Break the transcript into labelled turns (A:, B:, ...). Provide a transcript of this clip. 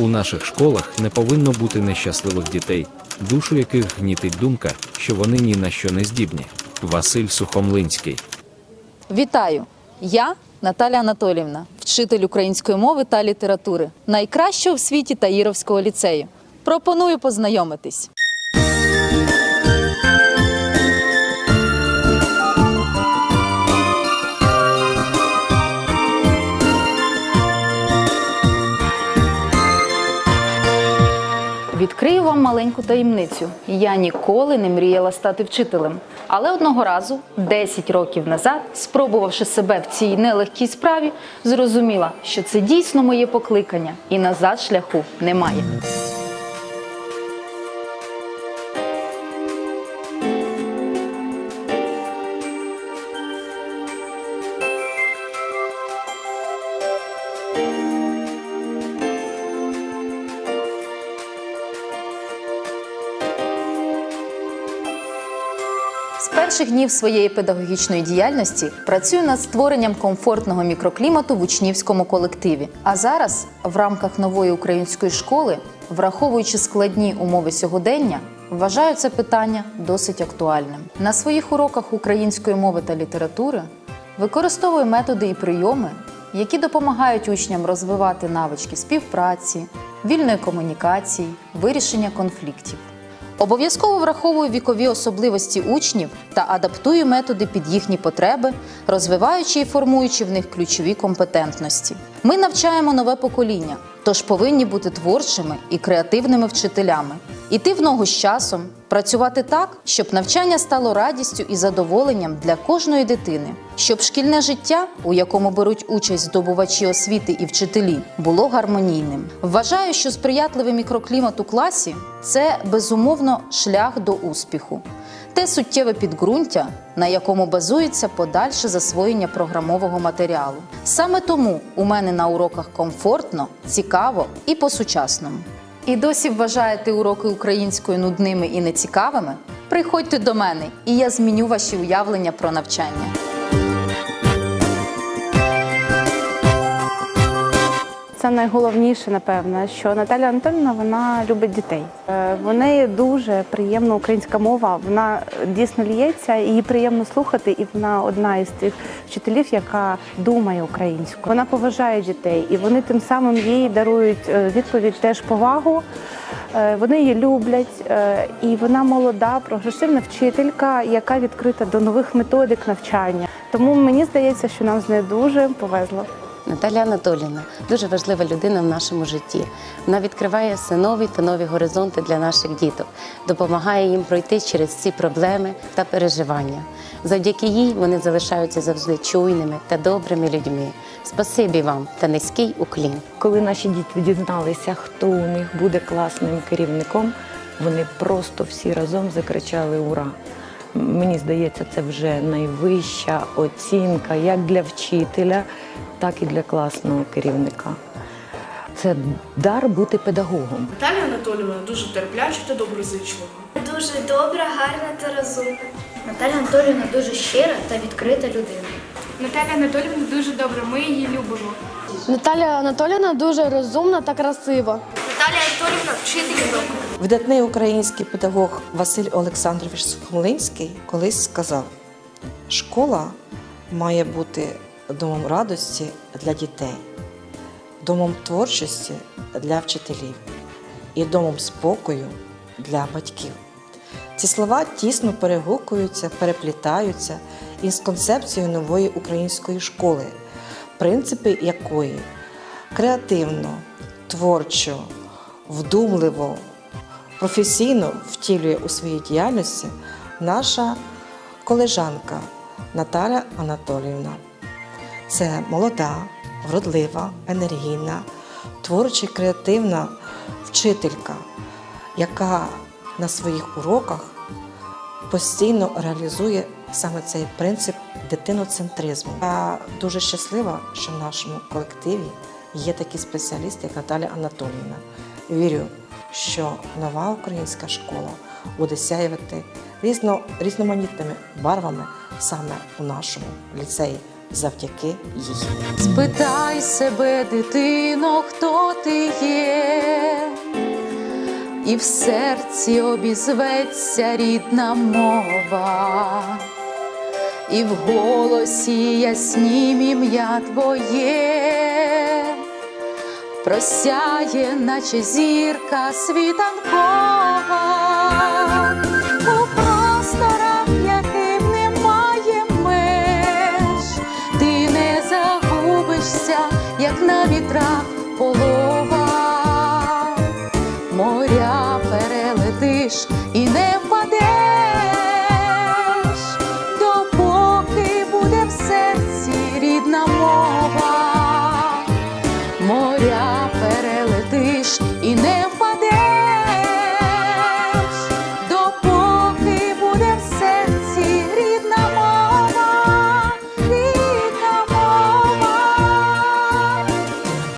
A: У наших школах не повинно бути нещасливих дітей, душу яких гнітить думка, що вони ні на що не здібні. Василь Сухомлинський.
B: Вітаю! Я Наталя Анатоліївна, вчитель української мови та літератури, найкращого в світі Таїровського ліцею. Пропоную познайомитись. Маленьку таємницю. Я ніколи не мріяла стати вчителем. Але одного разу, 10 років назад, спробувавши себе в цій нелегкій справі, зрозуміла, що це дійсно моє покликання, і назад шляху немає. Перших днів своєї педагогічної діяльності працюю над створенням комфортного мікроклімату в учнівському колективі. А зараз, в рамках нової української школи, враховуючи складні умови сьогодення, вважаю це питання досить актуальним. На своїх уроках української мови та літератури використовую методи і прийоми, які допомагають учням розвивати навички співпраці, вільної комунікації, вирішення конфліктів. Обов'язково враховую вікові особливості учнів та адаптую методи під їхні потреби, розвиваючи і формуючи в них ключові компетентності. Ми навчаємо нове покоління, тож повинні бути творчими і креативними вчителями, іти в ногу з часом, працювати так, щоб навчання стало радістю і задоволенням для кожної дитини, щоб шкільне життя, у якому беруть участь здобувачі освіти і вчителі, було гармонійним. Вважаю, що сприятливий мікроклімат у класі це безумовно шлях до успіху. Те суттєве підґрунтя, на якому базується подальше засвоєння програмового матеріалу. Саме тому у мене на уроках комфортно, цікаво і по-сучасному. І досі вважаєте уроки української нудними і нецікавими? Приходьте до мене, і я зміню ваші уявлення про навчання.
C: Це найголовніше, напевно, що Наталя Анатольовна вона любить дітей. Е, В неї дуже приємна українська мова. Вона дійсно ліється, її приємно слухати, і вона одна із тих вчителів, яка думає українською. Вона поважає дітей, і вони тим самим їй дарують е, відповідь теж повагу. Е, Вони її люблять, і вона молода, прогресивна вчителька, яка відкрита до нових методик навчання. Тому мені здається, що нам з нею дуже повезло.
D: Наталя Анатоліївна дуже важлива людина в нашому житті. Вона відкриває все нові та нові горизонти для наших діток, допомагає їм пройти через ці проблеми та переживання. Завдяки їй вони залишаються завжди чуйними та добрими людьми. Спасибі вам та низький уклін.
E: Коли наші діти дізналися, хто у них буде класним керівником, вони просто всі разом закричали Ура! Мені здається, це вже найвища оцінка як для вчителя, так і для класного керівника. Це дар бути педагогом.
F: Наталія Анатоліївна дуже терпляча та доброзичлива.
G: Дуже добра, гарна та розумна. Наталя Анатоліївна дуже щира та відкрита людина.
H: Наталя Анатоліївна дуже добра, ми її любимо.
I: Наталя Анатоліївна дуже розумна та красива.
G: Наталя Анатоліївна вчитель року.
J: Видатний український педагог Василь Олександрович Сухомлинський колись сказав: школа має бути домом радості для дітей, домом творчості для вчителів і домом спокою для батьків. Ці слова тісно перегукуються, переплітаються із концепцією нової української школи, принципи якої креативно, творчо, вдумливо, професійно втілює у своїй діяльності наша колежанка Наталя Анатоліївна. Це молода, вродлива, енергійна, творча, креативна вчителька, яка на своїх уроках постійно реалізує саме цей принцип дитиноцентризму. Я дуже щаслива, що в нашому колективі є такі спеціалісти, як Наталя Анатоліївна. Вірю, що нова українська школа буде сяювати різно, різноманітними барвами саме у нашому ліцеї завдяки їй.
B: Спитай себе, дитино, хто ти є, і в серці обізветься рідна мова, і в голосі яснім ім'я твоє, просяє, наче зірка світанкова, у просторах, яким немає меж, ти не загубишся, як на вітрах полова,